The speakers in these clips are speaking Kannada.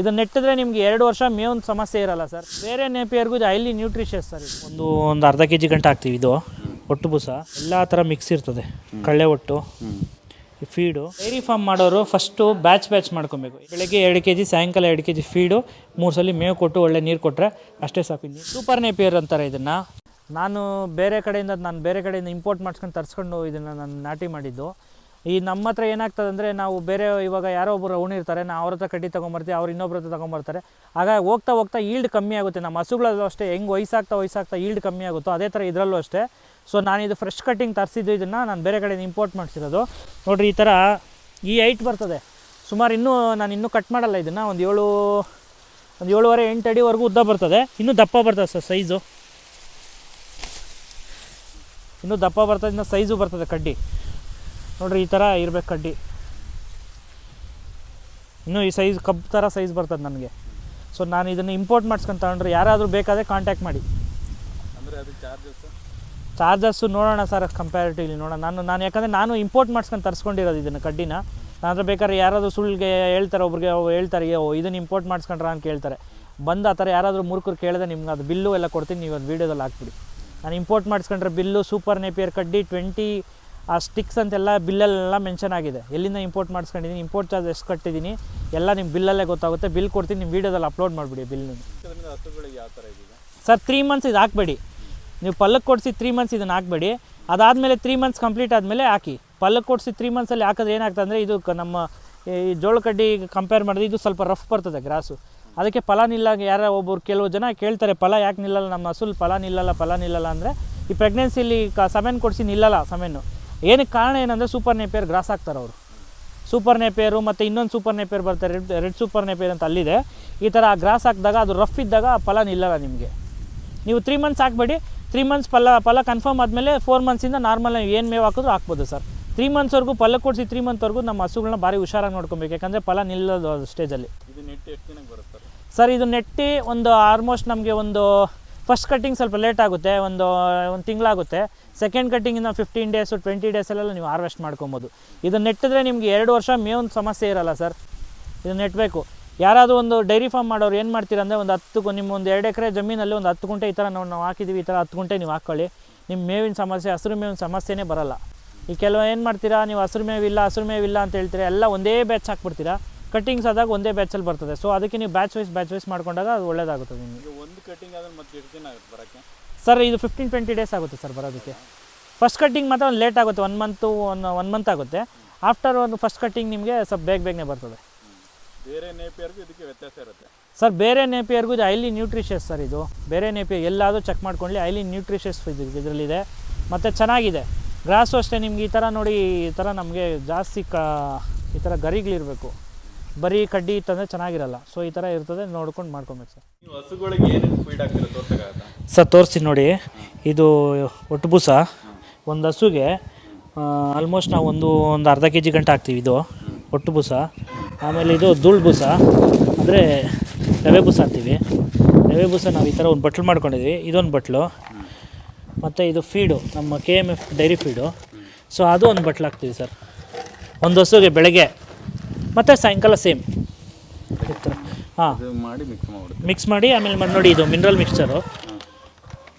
ಇದು ನೆಟ್ಟಿದ್ರೆ ನಿಮ್ಗೆ ಎರಡು ವರ್ಷ ಮೇವೊಂದು ಸಮಸ್ಯೆ ಇರಲ್ಲ ಸರ್. ಬೇರೆ ನೇಪಿಯರ್ಗೂ ಇದು ಹೈಲಿ ನ್ಯೂಟ್ರಿಷಿಯಸ್ ಸರ್ ಇದು. ಒಂದು ಒಂದು ಅರ್ಧ ಕೆ ಜಿ ಗಂಟೆ ಹಾಕ್ತೀವಿ ಇದು. ಒಟ್ಟು ಬುಸ. ಎಲ್ಲ ಥರ ಮಿಕ್ಸ್ ಇರ್ತದೆ. ಕಳ್ಳೆ ಒಟ್ಟು. ಫೀಡು ಡೈರಿ ಫಾರ್ಮ್ ಮಾಡೋರು ಫಸ್ಟು ಬ್ಯಾಚ್ ಬ್ಯಾಚ್ ಮಾಡ್ಕೊಬೇಕು. ಬೆಳಗ್ಗೆ ಎರಡು ಕೆ ಜಿ ಸಾಯಂಕಾಲ ಎರಡು ಕೆ ಜಿ ಫೀಡು ಮೂರು ಸಲ ಮೇವು ಕೊಟ್ಟು ಒಳ್ಳೆ ನೀರು ಕೊಟ್ಟರೆ ಅಷ್ಟೇ ಸಾಕು ಸೂಪರ್ ನೇಪಿಯರ್ ಅಂತಾರೆ ಇದನ್ನು. ನಾನು ಬೇರೆ ಕಡೆಯಿಂದ, ನಾನು ಬೇರೆ ಕಡೆಯಿಂದ ಇಂಪೋರ್ಟ್ ಮಾಡ್ಸ್ಕೊಂಡು ತರಿಸ್ಕೊಂಡು ಇದನ್ನು ನಾನು ನಾಟಿ ಮಾಡಿದ್ದು. ಈ ನಮ್ಮ ಹತ್ರ ಏನಾಗ್ತದೆ ಅಂದರೆ ನಾವು ಬೇರೆ ಇವಾಗ ಯಾರೋ ಒಬ್ಬರು ಉಣಿರ್ತಾರೆ ನಾವು ಅವ್ರ ಹತ್ರ ಕಡ್ಡಿ ತೊಗೊಂಬರ್ತೀವಿ ಅವ್ರು ಇನ್ನೊಬ್ರ ಹತ್ರ ತೊಗೊಂಬರ್ತಾರೆ ಆಗ ಹೋಗ್ತಾ ಹೋಗ್ತಾ ಈಲ್ಡ್ ಕಮ್ಮಿ ಆಗುತ್ತೆ. ನಮ್ಮ ಹಸುಗಳಲ್ಲೂ ಅಷ್ಟೇ, ಹೆಂಗೆ ವಯಸ್ಸಾಗ್ತಾ ವಯಸ್ಸಾಗ್ತಾ ಈಲ್ಡ್ ಕಮ್ಮಿ ಆಗುತ್ತೋ ಅದೇ ಥರ ಇದರಲ್ಲೂ ಅಷ್ಟೇ. ಸೊ ನಾನು ಇದು ಫ್ರೆಶ್ ಕಟ್ಟಿಂಗ್ ತರಿಸಿದ್ದು ಇದನ್ನು ನಾನು ಬೇರೆ ಕಡೆಯಿಂದ ಇಂಪೋರ್ಟ್ ಮಾಡಿಸಿರೋದು. ನೋಡಿರಿ, ಈ ಥರ ಈ ಹೈಟ್ ಬರ್ತದೆ. ಸುಮಾರು ಇನ್ನೂ ನಾನು ಇನ್ನೂ ಕಟ್ ಮಾಡಲ್ಲ ಇದನ್ನು. ಒಂದು ಏಳು, ಒಂದು ಏಳುವರೆ ಎಂಟು ಅಡಿವರೆಗೂ ಉದ್ದ ಬರ್ತದೆ. ಇನ್ನೂ ದಪ್ಪ ಬರ್ತದೆ ಸರ್ ಸೈಜು ಇನ್ನೂ ದಪ್ಪ ಬರ್ತದೆ, ಇನ್ನೂ ಸೈಜು ಬರ್ತದೆ ಕಡ್ಡಿ. ನೋಡ್ರಿ ಈ ಥರ ಇರ್ಬೇಕು ಕಡ್ಡಿ. ಇನ್ನೂ ಈ ಸೈಜ್ ಕಬ್ ಥರ ಸೈಜ್ ಬರ್ತದೆ ನನಗೆ. ಸೊ ನಾನು ಇದನ್ನು ಇಂಪೋರ್ಟ್ ಮಾಡ್ಸ್ಕೊಂಡು ತಗೊಂಡ್ರೆ ಯಾರಾದರೂ ಬೇಕಾದರೆ ಕಾಂಟ್ಯಾಕ್ಟ್ ಮಾಡಿ. ಚಾರ್ಜಸ್ಸು ನೋಡೋಣ ಸರ್ ಕಂಪ್ಯಾರಿಟಿವ್ಲಿ ನೋಡೋಣ. ನಾನು ನಾನು ಯಾಕಂದರೆ ನಾನು ಇಂಪೋರ್ಟ್ ಮಾಡ್ಸ್ಕೊಂಡು ತರಿಸ್ಕೊಂಡಿರೋದು ಇದನ್ನು ಕಡ್ಡಿನ. ನಾನು ಬೇಕಾದ್ರೆ ಯಾರಾದರೂ ಸುಳ್ಳಿಗೆ ಹೇಳ್ತಾರೆ ಒಬ್ರಿಗೆ ಹೇಳ್ತಾರೆ ಓ ಇದನ್ನು ಇಂಪೋರ್ಟ್ ಮಾಡಿಸ್ಕೊಂಡ್ರ? ಅಂತ ಕೇಳ್ತಾರೆ. ಬಂದು ಆ ಥರ ಯಾರಾದರೂ ಮೂರ್ಖರು ಕೇಳಿದ್ರೆ ನಿಮ್ಗೆ ಅದು ಬಿಲ್ಲು ಎಲ್ಲ ಕೊಡ್ತೀನಿ ನೀವು ಅದು ವೀಡಿಯೋದಲ್ಲಿ ಹಾಕ್ಬಿಡಿ. ನಾನು ಇಂಪೋರ್ಟ್ ಮಾಡಿಸ್ಕೊಂಡ್ರೆ ಬಿಲ್ಲು ಸೂಪರ್ ನೇಪಿಯರ್ ಕಡ್ಡಿ ಟ್ವೆಂಟಿ ಆ ಸ್ಟಿಕ್ಸ್ ಅಂತೆಲ್ಲ ಬಿಲ್ಲಲ್ಲೆಲ್ಲ ಮೆನ್ಷನ್ ಆಗಿದೆ. ಎಲ್ಲಿಂದ ಇಂಪೋರ್ಟ್ ಮಾಡಿಸ್ಕೊಂಡಿದ್ದೀನಿ ಇಂಪೋರ್ಟ್ ಚಾರ್ಜ್ ಎಷ್ಟು ಕಟ್ಟಿದ್ದೀನಿ ಎಲ್ಲ ನಿಮ್ಮ ಬಿಲ್ಲಲ್ಲೇ ಗೊತ್ತಾಗುತ್ತೆ. ಬಿಲ್ ಕೊಡ್ತೀನಿ ನಿಮ್ಮ ವೀಡಿಯೋದಲ್ಲಿ ಅಪ್ಲೋಡ್ ಮಾಡಿಬಿಡಿ ಬಿಲ್ನ ಸರ್ ತ್ರೀ ಮಂತ್ಸ್ ಇದು ಹಾಕಬೇಡಿ. ನೀವು ಪಲ್ಲಕ್ಕೆ ಕೊಡಿಸಿ ತ್ರೀ ಮಂತ್ಸ್ ಇದನ್ನು ಹಾಕ್ಬೇಡಿ. ಅದಾದಮೇಲೆ ತ್ರೀ ಮಂತ್ಸ್ ಕಂಪ್ಲೀಟ್ ಆದಮೇಲೆ ಹಾಕಿ. ಪಲ್ಲಕ್ಕೆ ಕೊಡಿಸಿ ತ್ರೀ ಮಂತ್ಸಲ್ಲಿ ಹಾಕಿದ್ರೆ ಏನಾಗ್ತದೆ ಅಂದರೆ ಇದು ನಮ್ಮ ಈ ಜೋಳ ಕಡ್ಡಿ ಕಂಪೇರ್ ಮಾಡಿದ್ರೆ ಇದು ಸ್ವಲ್ಪ ರಫ್ ಬರ್ತದೆ ಗ್ರಾಸು. ಅದಕ್ಕೆ ಫಲ ನಿಲ್ಲ ಯಾರೋ ಒಬ್ಬರು ಕೆಲವು ಜನ ಕೇಳ್ತಾರೆ ಫಲ ಯಾಕೆ ನಿಲ್ಲಲ್ಲ? ನಮ್ಮ ಹಸುಲ್ ಫಲ ನಿಲ್ಲಲ್ಲ ಫಲ ನಿಲ್ಲಲ್ಲ ಅಂದರೆ ಈ ಪ್ರೆಗ್ನೆನ್ಸಿಲಿ ಕ ಸಮೆನ್ ಕೊಡಿಸಿ ನಿಲ್ಲಲ್ಲ ಸಮೆನ್ನು ಏನಕ್ಕೆ ಕಾರಣ ಏನಂದರೆ ಸೂಪರ್ ನೇಪಿಯರ್ ಗ್ರಾಸ್ ಹಾಕ್ತಾರೆ ಅವರು. ಸೂಪರ್ ನೇಪಿಯರು ಮತ್ತು ಇನ್ನೊಂದು ಸೂಪರ್ ನೇಪಿಯರ್ ಬರ್ತಾರೆ ರೆಡ್ ರೆಡ್ ಸೂಪರ್ ನೇಪಿಯರ್ ಅಂತ ಅಲ್ಲಿದೆ. ಈ ಥರ ಗ್ರಾಸ್ ಹಾಕಿದಾಗ ಅದು ರಫ್ ಇದ್ದಾಗ ಫಲ ನಿಲ್ಲಲ್ಲ ನಿಮಗೆ. ನೀವು ತ್ರೀ ಮಂತ್ಸ್ ಹಾಕ್ಬೇಡಿ. ತ್ರೀ ಮಂತ್ಸ್ ಫಲ ಫಲ ಕನ್ಫರ್ಮ್ ಆದಮೇಲೆ ಫೋರ್ ಮಂತ್ಸಿಂದ ನಾರ್ಮಲ್ ಏನು ಮೇವು ಹಾಕಿದ್ರು ಹಾಕ್ಬೋದು ಸರ್. ತ್ರೀ ಮಂತ್ಸ್ವರೆಗೂ ಫಲ ಕೊಡಿಸಿ ತ್ರೀ ಮಂತ್ವರೆಗೂ ನಮ್ಮ ಹಸುಗಳನ್ನ ಭಾರಿ ಹುಷಾರಾಗಿ ನೋಡ್ಕೊಬೇಕು. ಯಾಕಂದರೆ ಫಲ ನಿಲ್ಲೋದು ಸ್ಟೇಜಲ್ಲಿ ಸರ್? ಇದು ನೆಟ್ಟಿ ಒಂದು ಆಲ್ಮೋಸ್ಟ್ ನಮಗೆ ಒಂದು ಫಸ್ಟ್ ಕಟ್ಟಿಂಗ್ ಸ್ವಲ್ಪ ಲೇಟ್ ಆಗುತ್ತೆ, ಒಂದು ಒಂದು ತಿಂಗಳಾಗುತ್ತೆ. ಸೆಕೆಂಡ್ ಕಟ್ಟಿಂಗಿನ ಫಿಫ್ಟೀನ್ ಡೇಸು ಟ್ವೆಂಟಿ ಡೇಸಲ್ಲೆಲ್ಲ ನೀವು ಹಾರ್ವೆಸ್ಟ್ ಮಾಡ್ಕೊಬೋದು. ಇದು ನೆಟ್ಟಿದ್ರೆ ನಿಮಗೆ ಎರಡು ವರ್ಷ ಮೇವೊಂದು ಸಮಸ್ಯೆ ಇರಲ್ಲ ಸರ್. ಇದು ನೆಟ್ಟಬೇಕು ಯಾರಾದರೂ ಒಂದು ಡೈರಿ ಫಾರ್ಮ್ ಮಾಡೋರು ಏನು ಮಾಡ್ತೀರಾ ಅಂದರೆ ಒಂದು ಹತ್ತು ನಿಮ್ಮ ಒಂದು ಎರಡು ಎಕರೆ ಜಮೀನಲ್ಲಿ ಒಂದು ಹತ್ತು ಗುಂಟೆ ಈ ಥರ ನಾವು ನಾವು ಹಾಕಿದ್ದೀವಿ, ಈ ಥರ ಹತ್ತು ಗುಂಟೆ ನೀವು ಹಾಕ್ಕೊಳ್ಳಿ. ನಿಮ್ಮ ಮೇವಿನ ಸಮಸ್ಯೆ, ಹಸಿರು ಮೇವಿನ ಸಮಸ್ಯೆನೇ ಬರಲ್ಲ. ಈ ಕೆಲವು ಏನು ಮಾಡ್ತೀರಾ, ನೀವು ಹಸಿರು ಮೇವಿಲ್ಲ ಹಸಿರು ಮೇವಿಲ್ಲ ಅಂತ ಹೇಳ್ತೀರಾ, ಎಲ್ಲ ಒಂದೇ ಬ್ಯಾಚ್ ಹಾಕ್ಬಿಡ್ತೀರಾ? ಕಟ್ಟಿಂಗ್ಸ್ ಆದಾಗ ಒಂದೇ ಬ್ಯಾಚಲ್ಲಿ ಬರ್ತದೆ. ಸೊ ಅದಕ್ಕೆ ನೀವು ಬ್ಯಾಚ್ ವೈಸ್ ಬ್ಯಾಚ್ ವೈಸ್ ಮಾಡ್ಕೊಂಡಾಗ ಅದು ಒಳ್ಳೇದಾಗುತ್ತೆ ನಿಮಗೆ. ಒಂದು ಕಟ್ಟಿಂಗ್ ಆದ್ರೆ ಮತ್ತೆ ಎಷ್ಟು ದಿನ ಆಗುತ್ತೆ ಬರೋಕ್ಕೆ? ಸರ್ ಇದು ಫಿಫ್ಟೀನ್ ಟ್ವೆಂಟಿ ಡೇಸ್ ಆಗುತ್ತೆ ಸರ್ ಬರೋದಕ್ಕೆ. ಫಸ್ಟ್ ಕಟ್ಟಿಂಗ್ ಮಾತ್ರ ಒಂದು ಲೇಟ್ ಆಗುತ್ತೆ one month one one month ಆಗುತ್ತೆ. ಆಫ್ಟರ್ ಒಂದು ಫಸ್ಟ್ ಕಟ್ಟಿಂಗ್ ನಿಮಗೆ ಸ್ವಲ್ಪ ಬೇಗ ಬೇಗನೆ ಬರ್ತದೆ. ಬೇರೆ ನೇಪಿಯರ್ಗೂ ಇದಕ್ಕೆ ವ್ಯತ್ಯಾಸ ಇರುತ್ತೆ. ಸರ್ ಬೇರೆ ನೇಪಿಯರ್ಗೂ ಇದು ಐಲಿ ನ್ಯೂಟ್ರಿಷಿಯಸ್ ಸರ್ ಇದು. ಬೇರೆ ನೇಪಿಯರ್ ಎಲ್ಲಾದರೂ ಚೆಕ್ ಮಾಡ್ಕೊಳ್ಳಿ ಐಲಿ ನ್ಯೂಟ್ರಿಷಿಯಸ್ ಇದು ಇದರಲ್ಲಿದೆ. ಮತ್ತು ಚೆನ್ನಾಗಿದೆ. ಗ್ರಾಸು ಅಷ್ಟೇ ನಿಮ್ಗೆ ಈ ಥರ ನೋಡಿ ಈ ಥರ ನಮಗೆ ಜಾಸ್ತಿ ಕ ಈ ಥರ ಗರಿಗಳಿರಬೇಕು. ಬರೀ ಕಡ್ಡಿ ಇತ್ತಂದರೆ ಚೆನ್ನಾಗಿರಲ್ಲ. ಸೊ ಈ ಥರ ಇರ್ತದೆ ನೋಡ್ಕೊಂಡು ಮಾಡ್ಕೊಬೇಕು ಸರ್. ನೀವು ಹಸುಗಳಿಗೆ ಏನೇನು ಫೀಡ್ ಹಾಕ್ತೀರಾ? ತೋರ್ಸಕ್ಕಾಗತ್ತಾ ಸರ್ ತೋರಿಸ್ತೀನಿ ನೋಡಿ. ಇದು ಒಟ್ಟು ಬೂಸ ಒಂದು ಹಸುಗೆ ಆಲ್ಮೋಸ್ಟ್ ನಾವು ಒಂದು ಒಂದು ಅರ್ಧ ಕೆ ಜಿ ಗಂಟೆ ಹಾಕ್ತೀವಿ ಇದು ಒಟ್ಟು ಬೂಸ ಆಮೇಲೆ ಇದು ಧೂಳು ಬೂಸ ಅಂದರೆ ರವೆ ಬೂಸ ಅಂತೀವಿ ರವೆ ಬೂಸ ನಾವು ಈ ಥರ ಒಂದು ಬಟ್ಲು ಮಾಡ್ಕೊಂಡಿದ್ವಿ. ಇದೊಂದು ಬಟ್ಲು. ಮತ್ತು ಇದು ಫೀಡು ನಮ್ಮ K M F dairy feed. So ಅದು ಒಂದು ಬಟ್ಲು ಹಾಕ್ತೀವಿ ಸರ್. ಒಂದು ಹಸುಗೆ ಬೆಳಗ್ಗೆ. ಮತ್ತು ಸಾಯಂಕಾಲ ಸೇಮ್. ಹಾಂ. ಮಾಡಿ ಮಿಕ್ಸ್ ಮಾಡಿ ಆಮೇಲೆ ಮಾಡಿ ನೋಡಿ ಇದು ಮಿನರಲ್ ಮಿಕ್ಸ್ಚರು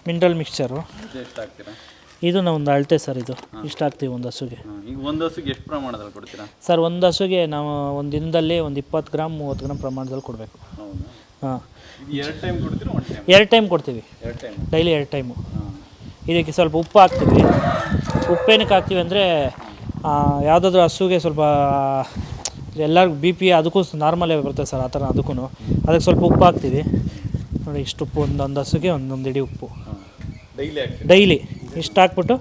ಮಿನರಲ್ ಮಿಕ್ಸ್ಚರು ಇದು ನಾವು ಒಂದು ಅಳತೆ ಸರ್ ಇದು. ಇಷ್ಟ ಹಾಕ್ತೀವಿ ಒಂದು ಹಸುಗೆ. ಈಗ ಒಂದು ಹಸುಗೆ ಎಷ್ಟು ಪ್ರಮಾಣದಲ್ಲಿ ಕೊಡ್ತೀರಾ? ಸರ್ ಒಂದು ಹಸುಗೆ ನಾವು ಒಂದು ದಿನದಲ್ಲಿ ಒಂದು ಇಪ್ಪತ್ತು ಗ್ರಾಮ್ ಮೂವತ್ತು ಗ್ರಾಮ್ ಪ್ರಮಾಣದಲ್ಲಿ ಕೊಡಬೇಕು. ಹಾಂ. ಎರಡು ಟೈಮ್ ಎರಡು ಟೈಮ್ ಕೊಡ್ತೀವಿ. ಎರಡು ಟೈಮ್ ಡೈಲಿ ಎರಡು ಟೈಮು ಇದಕ್ಕೆ ಸ್ವಲ್ಪ ಉಪ್ಪು ಹಾಕ್ತೀವಿ. ಉಪ್ಪೇನಕ್ಕೆ ಹಾಕ್ತೀವಿ ಅಂದರೆ ಯಾವುದಾದ್ರೂ ಹಸುಗೆ ಸ್ವಲ್ಪ ಎಲ್ಲರಿಗೂ ಬಿ ಪಿ ಅದಕ್ಕೂ ನಾರ್ಮಲೇ ಬರ್ತದೆ ಸರ್ ಆ ಥರ ಅದಕ್ಕೂ ಅದಕ್ಕೆ ಸ್ವಲ್ಪ ಉಪ್ಪು ಹಾಕ್ತೀವಿ ನೋಡಿ ಇಷ್ಟು ಉಪ್ಪು ಒಂದೊಂದು ಹಸುಗೆ ಒಂದೊಂದು ಇಡೀ ಉಪ್ಪು. ಡೈಲಿ ಡೈಲಿ ಇಷ್ಟು ಹಾಕ್ಬಿಟ್ಟು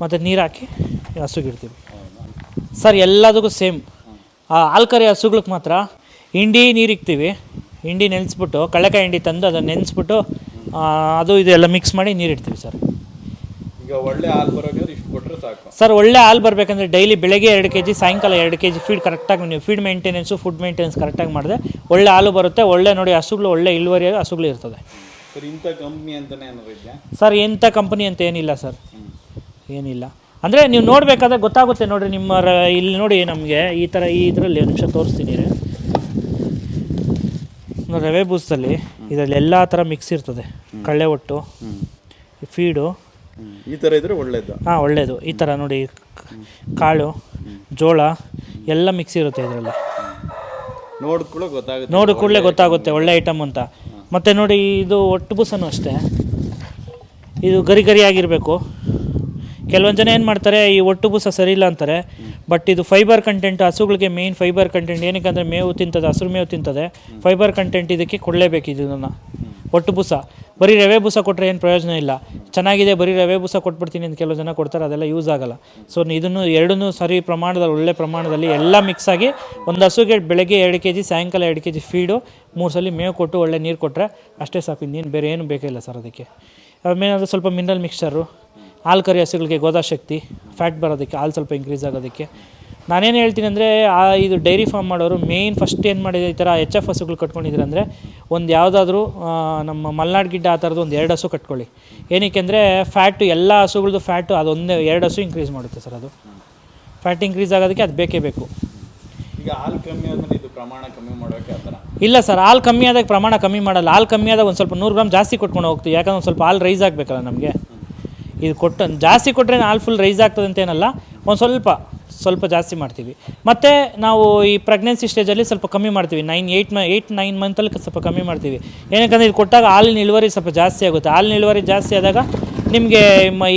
ಮತ್ತು ನೀರು ಹಾಕಿ ಹಸುಗೆ ಇಡ್ತೀವಿ. ಸರ್ ಎಲ್ಲದಕ್ಕೂ ಸೇಮ್ ಆ ಕರಿ ಹಸುಗಳಿಗೆ ಮಾತ್ರ ಹಿಂಡಿ ನೀರು ಇಕ್ತೀವಿ. ಹಿಂಡಿ ನೆನೆಸ್ಬಿಟ್ಟು ಕಳೆಕಾಯಿ ಹಿಂಡಿ ತಂದು ಅದನ್ನು ನೆನೆಸ್ಬಿಟ್ಟು ಅದು ಇದು ಎಲ್ಲ ಮಿಕ್ಸ್ ಮಾಡಿ ನೀರು ಇಡ್ತೀವಿ ಸರ್. ಈಗ ಒಳ್ಳೆ ಹಾಲು ಬರೋಕೆ ಇಷ್ಟು ಕೊಟ್ಟರೆ ಸಾಕು. ಸರ್ ಒಳ್ಳೆ ಹಾಲು ಬರಬೇಕಂದ್ರೆ ಡೈಲಿ ಬೆಳಗ್ಗೆ ಎರಡು ಕೆ ಜಿ ಸಾಯಂಕಾಲ ಎರಡು ಕೆ ಜಿ ಫೀಡ್ ಕರೆಕ್ಟಾಗಿ ನೀವು ಫೀಡ್ ಮೇಂಟೆನೆನ್ಸು ಫುಡ್ ಮೇಂಟೆನೆನ್ಸ್ ಕರೆಕ್ಟಾಗಿ ಮಾಡಿದೆ ಒಳ್ಳೆ ಹಾಲು ಬರುತ್ತೆ. ಒಳ್ಳೆ ನೋಡಿ ಹಸುಗಳು ಒಳ್ಳೆ ಇಳುವರಿ ಹಸುಗಳು ಇರ್ತದೆ. ಸರ್ ಇಂಥ ಕಂಪ್ನಿ ಅಂತಲೇ ಏನಾದ್ರು ಇದೆಯಾ? ಸರ್ ಎಂಥ ಕಂಪ್ನಿ ಅಂತ ಏನಿಲ್ಲ ಸರ್. ಏನಿಲ್ಲ. ಅಂದರೆ ನೀವು ನೋಡಬೇಕಾದ್ರೆ ಗೊತ್ತಾಗುತ್ತೆ ನೋಡಿರಿ ನಿಮ್ಮ ರ- ಇಲ್ಲಿ ನೋಡಿ ನಮಗೆ ಈ ಥರ ಈ ಇದರಲ್ಲಿ ಒಂದು ನಿಮಿಷ ತೋರಿಸ್ತೀನಿ ರೀ. ನೋಡಿ, ರವೆ ಬೂಸಲ್ಲಿ ಇದರಲ್ಲಿ ಎಲ್ಲ ಥರ ಮಿಕ್ಸ್ ಇರ್ತದೆ. ಕಳ್ಳೆ ಒಟ್ಟು ಫೀಡು ಈ ಥರ ಇದ್ರೆ ಒಳ್ಳೇದು. ಹಾಂ ಒಳ್ಳೆಯದು ಈ ಥರ ನೋಡಿ ಕಾಳು ಜೋಳ ಎಲ್ಲ ಮಿಕ್ಸ್ ಇರುತ್ತೆ ಇದರಲ್ಲಿ. ನೋಡಿದ ಕೂಡ ಗೊತ್ತಾಗುತ್ತೆ. ನೋಡಿ ಕೂಡಲೇ ಗೊತ್ತಾಗುತ್ತೆ ಒಳ್ಳೆ ಐಟಮ್ ಅಂತ. ಮತ್ತು ನೋಡಿ ಇದು ಒಟ್ಟು ಬೂಸನು ಅಷ್ಟೇ. ಇದು ಗರಿ ಗರಿಯಾಗಿರಬೇಕು ಕೆಲವೊಂದು ಜನ ಏನು ಮಾಡ್ತಾರೆ ಈ ಒಟ್ಟು ಬುಸ ಸರಿ ಇಲ್ಲ ಅಂತಾರೆ ಬಟ್ ಇದು ಫೈಬರ್ ಕಂಟೆಂಟ್ ಹಸುಗಳಿಗೆ ಮೇಯ್ನ್ ಫೈಬರ್ ಕಂಟೆಂಟ್ ಏನಕ್ಕೆ ಅಂದರೆ ಮೇವು ತಿಂತದೆ ಹಸಿರು ಮೇವು ತಿಂತದೆ ಫೈಬರ್ ಕಂಟೆಂಟ್ ಇದಕ್ಕೆ ಕೊಡಲೇಬೇಕು ಇದನ್ನು. ಒಟ್ಟು ಬೂಸ ಬರೀ ರವೆ ಬೂಸ ಕೊಟ್ಟರೆ ಏನು ಪ್ರಯೋಜನ ಇಲ್ಲ. ಚೆನ್ನಾಗಿದೆ, ಬರೀ ರವೆ ಬೂಸ ಕೊಟ್ಬಿಡ್ತೀನಿ ಅಂತ ಕೆಲವು ಜನ ಕೊಡ್ತಾರೆ, ಅದೆಲ್ಲ ಯೂಸ್ ಆಗಲ್ಲ. ಸೊ ಇದನ್ನು ಎರಡನ್ನೂ ಸರಿ ಪ್ರಮಾಣದಲ್ಲಿ, ಒಳ್ಳೆ ಪ್ರಮಾಣದಲ್ಲಿ ಎಲ್ಲ ಮಿಕ್ಸ್ ಆಗಿ ಒಂದು ಹಸುಗೆ ಬೆಳಗ್ಗೆ ಎರಡು ಕೆ ಜಿ ಸಾಯಂಕಾಲ ಎರಡು ಕೆ ಜಿ ಫೀಡು ಮೂರು ಸಲ ಮೇವು ಕೊಟ್ಟು ಒಳ್ಳೆ ನೀರು ಕೊಟ್ಟರೆ ಅಷ್ಟೇ ಸಾಕು, ಇನ್ನೇನು ಬೇರೆ ಏನು ಬೇಕಿಲ್ಲ ಸರ್ ಅದಕ್ಕೆ. ಆಮೇಲೆ ಸ್ವಲ್ಪ ಮಿನರಲ್ ಮಿಕ್ಸ್ಚರು ಹಾಲು ಕರಿ ಹಸುಗಳಿಗೆ ಗೋದಾಶಕ್ತಿ ಫ್ಯಾಟ್ ಬರೋದಕ್ಕೆ ಹಾಲು ಸ್ವಲ್ಪ ಇನ್ಕ್ರೀಸ್ ಆಗೋದಕ್ಕೆ. ನಾನೇನು ಹೇಳ್ತೀನಿ ಅಂದರೆ ಆ ಇದು ಡೈರಿ ಫಾರ್ಮ್ ಮಾಡೋರು ಮೇಯ್ನ್ ಫಸ್ಟ್ ಏನು ಮಾಡಿದೆ ಈ ಥರ ಎಚ್ ಎಫ್ ಹಸುಗಳು ಕಟ್ಕೊಂಡಿದ್ದೀರ ಅಂದರೆ ಒಂದು ಯಾವುದಾದ್ರೂ ನಮ್ಮ ಮಲ್ನಾಡು ಗಿಡ್ಡ ಆ ಥರದ್ದು ಒಂದು ಎರಡು ಹಸು ಕಟ್ಕೊಳ್ಳಿ. ಏನಕ್ಕೆ ಅಂದರೆ ಫ್ಯಾಟು ಎಲ್ಲ ಹಸುಗಳದ್ದು ಫ್ಯಾಟು ಅದೊಂದೇ ಎರಡು ಹಸು ಇನ್ಕ್ರೀಸ್ ಮಾಡುತ್ತೆ ಸರ್ ಅದು. ಫ್ಯಾಟ್ ಇನ್ಕ್ರೀಸ್ ಆಗೋದಕ್ಕೆ ಅದು ಬೇಕೇ ಬೇಕು. ಈಗ ಹಾಲು ಕಮ್ಮಿ ಆದಮೇಲೆ ಇದು ಪ್ರಮಾಣ ಕಮ್ಮಿ ಮಾಡೋಕೆ ಆ ಥರ? ಇಲ್ಲ ಸರ್ ಹಾಲು ಕಮ್ಮಿ ಆದಾಗ ಪ್ರಮಾಣ ಕಮ್ಮಿ ಮಾಡಲ್ಲ. ಹಾಲು ಕಮ್ಮಿ ಆದಾಗ ಒಂದು ಸ್ವಲ್ಪ ನೂರು ಗ್ರಾಮ್ ಜಾಸ್ತಿ ಕೊಟ್ಕೊಂಡು ಹೋಗ್ತೀವಿ. ಯಾಕಂದ್ರೆ ಒಂದು ಸ್ವಲ್ಪ ಹಾಲು ರೈಸ್ ಆಗಬೇಕಲ್ಲ ನಮಗೆ. ಇದು ಕೊಟ್ಟು ಜಾಸ್ತಿ ಕೊಟ್ಟರೆ ಹಾಲು ಫುಲ್ ರೈಸ್ ಆಗ್ತದೆ ಅಂತ ಏನಲ್ಲ ಒಂದು ಸ್ವಲ್ಪ. ಸ್ವಲ್ಪ ಜಾಸ್ತಿ ಮಾಡ್ತೀವಿ. ಮತ್ತು ನಾವು ಈ ಪ್ರೆಗ್ನೆನ್ಸಿ ಸ್ಟೇಜಲ್ಲಿ ಸ್ವಲ್ಪ ಕಮ್ಮಿ ಮಾಡ್ತೀವಿ. ನೈನ್ ಏಯ್ಟ್ ಮ ಏಯ್ಟ್ ನೈನ್ ಮಂತಲ್ಲಿ ಸ್ವಲ್ಪ ಕಮ್ಮಿ ಮಾಡ್ತೀವಿ. ಏನಕ್ಕಂದ್ರೆ ಇದು ಕೊಟ್ಟಾಗ ಹಾಲಿನ ಇಳುವರಿ ಸ್ವಲ್ಪ ಜಾಸ್ತಿ ಆಗುತ್ತೆ. ಹಾಲಿನ ಇಳುವರಿ ಜಾಸ್ತಿ ಆದಾಗ ನಿಮಗೆ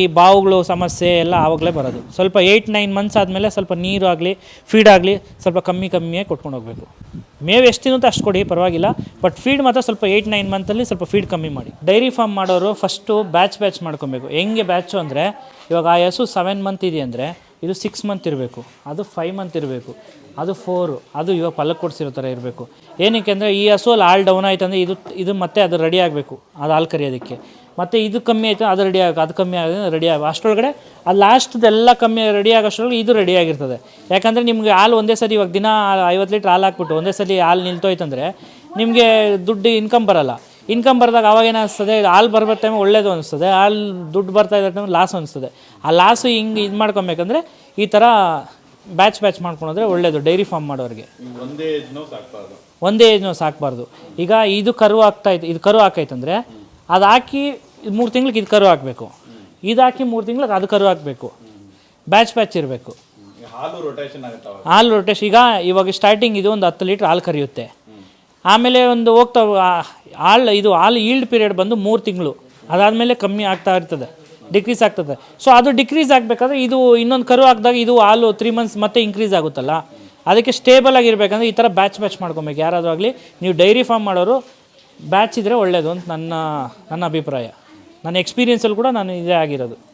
ಈ ಬಾವುಗಳು, ಸಮಸ್ಯೆ ಎಲ್ಲ ಆವಾಗಲೇ ಬರೋದು. ಸ್ವಲ್ಪ ಏಯ್ಟ್ ನೈನ್ ಮಂತ್ಸ್ ಆದಮೇಲೆ ಸ್ವಲ್ಪ ನೀರು ಆಗಲಿ ಫೀಡ್ ಆಗಲಿ ಸ್ವಲ್ಪ ಕಮ್ಮಿ ಕಮ್ಮಿಯೇ ಕೊಟ್ಕೊಂಡು ಹೋಗಬೇಕು. ಮೇವು ಎಷ್ಟು ತಿನ್ನುತ್ತೆ ಅಷ್ಟು ಕೊಡಿ, ಪರವಾಗಿಲ್ಲ. ಬಟ್ ಫೀಡ್ ಮಾತ್ರ ಸ್ವಲ್ಪ ಏಯ್ಟ್ ನೈನ್ ಮಂತಲ್ಲಿ ಸ್ವಲ್ಪ ಫೀಡ್ ಕಮ್ಮಿ ಮಾಡಿ. ಡೈರಿ ಫಾರ್ಮ್ ಮಾಡೋರು ಫಸ್ಟು ಬ್ಯಾಚ್ ಬ್ಯಾಚ್ ಮಾಡ್ಕೊಬೇಕು. ಹೆಂಗೆ ಬ್ಯಾಚು ಅಂದರೆ, ಇವಾಗ ಆ ಹಸು ಸೆವೆನ್ ಮಂತ್ ಇದೆ ಅಂದರೆ ಇದು ಸಿಕ್ಸ್ ಮಂತ್ ಇರಬೇಕು, ಅದು ಫೈವ್ ಮಂತ್ ಇರಬೇಕು, ಅದು ಫೋರು ಅದು ಇವಾಗ ಪಲ್ಲಕ್ ಕೊಡ್ಸಿರೋ ಥರ ಇರಬೇಕು. ಏನಕ್ಕೆ ಅಂದರೆ ಈ ಹಸುವಲ್ಲಿ ಹಾಲು ಡೌನ್ ಆಯ್ತು ಅಂದರೆ ಇದು ಇದು ಮತ್ತೆ ಅದು ರೆಡಿ ಆಗಬೇಕು, ಅದು ಹಾಲು ಕರಿಯೋದಕ್ಕೆ. ಮತ್ತು ಇದು ಕಮ್ಮಿ ಆಯಿತು ಅದು ರೆಡಿ ಆಗ, ಅದು ಕಮ್ಮಿ ಆಗೋದು ರೆಡಿ ಆಗ, ಅಷ್ಟರೊಳಗಡೆ ಆ ಲಾಸ್ಟ್ದೆಲ್ಲ ಕಮ್ಮಿ ರೆಡಿ ಆಗೋಷ್ಟರೊಳಗೆ ಇದು ರೆಡಿ ಆಗಿರ್ತದೆ. ಯಾಕಂದರೆ ನಿಮಗೆ ಹಾಲು ಒಂದೇ ಸರಿ ಇವಾಗ ದಿನ ಐವತ್ತು ಲೀಟ್ರ್ ಹಾಲು ಹಾಕ್ಬಿಟ್ಟು ಒಂದೇ ಸರಿ ಹಾಲು ನಿಲ್ತೋಯ್ತಂದರೆ ನಿಮಗೆ ದುಡ್ಡು ಇನ್ಕಮ್ ಬರಲ್ಲ. ಇನ್ಕಮ್ ಬರೆದಾಗ ಅವಾಗ ಏನಿಸ್ತದೆ ಹಾಲು ಬರ್ಬೋ ಟೈಮ್ ಒಳ್ಳೇದು ಅನಿಸ್ತದೆ ಹಾಲು ದುಡ್ಡು ಬರ್ತಾ ಇದ್ದ ಟೈಮ್ ಲಾಸ್ ಅನಿಸ್ತದೆ. ಆ ಲಾಸು ಹಿಂಗೆ ಇದು ಮಾಡ್ಕೊಬೇಕಂದ್ರೆ ಈ ಥರ ಬ್ಯಾಚ್ ಬ್ಯಾಚ್ ಮಾಡ್ಕೊಂಡ್ರೆ ಒಳ್ಳೇದು ಡೈರಿ ಫಾರ್ಮ್ ಮಾಡೋರಿಗೆ. ಒಂದೇ ಏಜ್ನೋ ಸಾಕ್ಬಾರ್ದು. ಒಂದೇ ಏಜ್ನೂ ಸಾಕಬಾರ್ದು. ಈಗ ಇದು ಕರು ಆಗ್ತಾಯಿತ್ತು ಇದು ಕರು ಹಾಕೈತಂದರೆ ಅದು ಹಾಕಿ ಮೂರು ತಿಂಗ್ಳಿಗೆ ಇದು ಕರು ಹಾಕಬೇಕು. ಇದು ಹಾಕಿ ಮೂರು ತಿಂಗ್ಳಿಗೆ ಅದು ಕರು ಹಾಕಬೇಕು. ಬ್ಯಾಚ್ ಬ್ಯಾಚ್ ಇರಬೇಕು. ಹಾಲು ರೊಟೇಷನ್ ಈಗ ಇವಾಗ ಸ್ಟಾರ್ಟಿಂಗ್ ಇದು ಒಂದು ಹತ್ತು ಲೀಟ್ರ್ ಹಾಲು ಕರಿಯುತ್ತೆ. ಆಮೇಲೆ ಒಂದು ಹೋಗ್ತಾ ಆ- ಹಾಲು ಇದು ಆಲ್ ಈಲ್ಡ್ ಪೀರಿಯಡ್ ಬಂದು ಮೂರು ತಿಂಗಳು. ಅದಾದಮೇಲೆ ಕಮ್ಮಿ ಆಗ್ತಾ ಇರ್ತದೆ. ಡಿಕ್ರೀಸ್ ಆಗ್ತದೆ. ಸೊ ಅದು ಡಿಕ್ರೀಸ್ ಆಗಬೇಕಾದ್ರೆ ಇದು ಇನ್ನೊಂದು ಕರು ಹಾಕಿದಾಗ ಇದು ಆಲು ತ್ರೀ ಮಂತ್ಸ್ ಮತ್ತೆ ಇನ್ಕ್ರೀಸ್ ಆಗುತ್ತಲ್ಲ? ಅದಕ್ಕೆ ಸ್ಟೇಬಲ್ ಆಗಿರ್ಬೇಕಂದ್ರೆ ಈ ಥರ ಬ್ಯಾಚ್ ಬ್ಯಾಚ್ ಮಾಡ್ಕೊಬೇಕು. ಯಾರಾದರೂ ಆಗಲಿ, ನೀವು ಡೈರಿ ಫಾರ್ಮ್ ಮಾಡೋರು ಬ್ಯಾಚ್ ಇದ್ದರೆ ಒಳ್ಳೆಯದು ಅಂತ ನನ್ನ ನನ್ನ ಅಭಿಪ್ರಾಯ. ನನ್ನ ಎಕ್ಸ್ಪೀರಿಯೆನ್ಸಲ್ಲಿ ಕೂಡ ನಾನು ಇದೇ ಆಗಿರೋದು.